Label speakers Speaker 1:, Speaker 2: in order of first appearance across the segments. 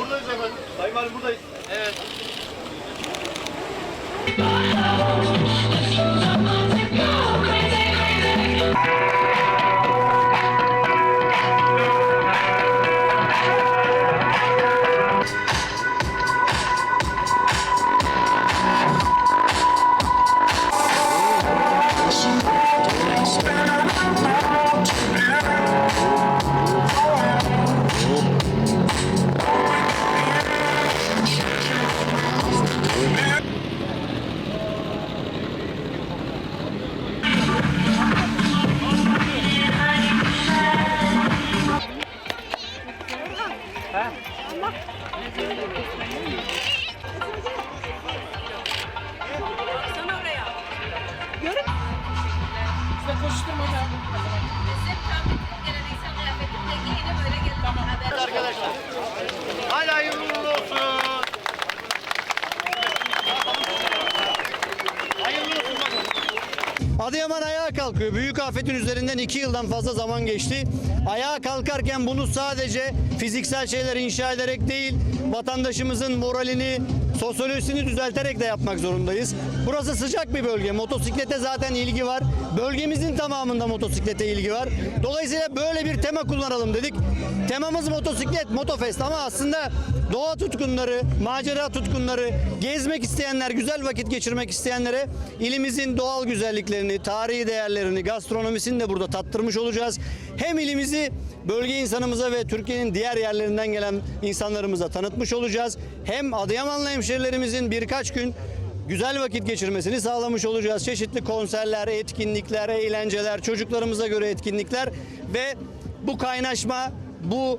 Speaker 1: Buradayız efendim. Sayın Valim buradayız.
Speaker 2: Evet. Arkadaşlar. Hala hayırlı uğurlu.
Speaker 3: Adıyaman ayağa kalkıyor. Büyük afetin üzerinden iki yıldan fazla zaman geçti. Ayağa kalkarken bunu sadece fiziksel şeyler inşa ederek değil, vatandaşımızın moralini, sosyolojisini düzelterek de yapmak zorundayız. Burası sıcak bir bölge. Motosiklete zaten ilgi var. Bölgemizin tamamında motosiklete ilgi var. Dolayısıyla böyle bir tema kullanalım dedik. Temamız motosiklet, motofest ama aslında doğa tutkunları, macera tutkunları, gezmek isteyenler, güzel vakit geçirmek isteyenlere ilimizin doğal güzelliklerini, tarihi değerlerini, gastronomisini de burada tattırmış olacağız. Hem ilimizi bölge insanımıza ve Türkiye'nin diğer yerlerinden gelen insanlarımıza tanıtmış olacağız. Hem Adıyamanlı hemşerilerimizin birkaç gün güzel vakit geçirmesini sağlamış olacağız. Çeşitli konserler, etkinlikler, eğlenceler, çocuklarımıza göre etkinlikler ve bu kaynaşma, bu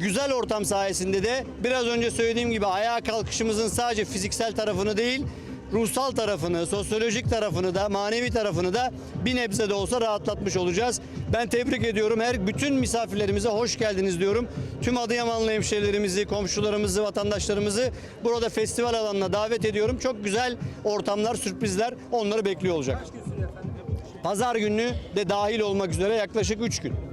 Speaker 3: güzel ortam sayesinde de biraz önce söylediğim gibi ayağa kalkışımızın sadece fiziksel tarafını değil, ruhsal tarafını, sosyolojik tarafını da, manevi tarafını da bir nebze de olsa rahatlatmış olacağız. Ben tebrik ediyorum. Her bütün misafirlerimize hoş geldiniz diyorum. Tüm Adıyamanlı hemşehrilerimizi, komşularımızı, vatandaşlarımızı burada festival alanına davet ediyorum. Çok güzel ortamlar, sürprizler onları bekliyor olacak. Pazar günü de dahil olmak üzere yaklaşık 3 gün.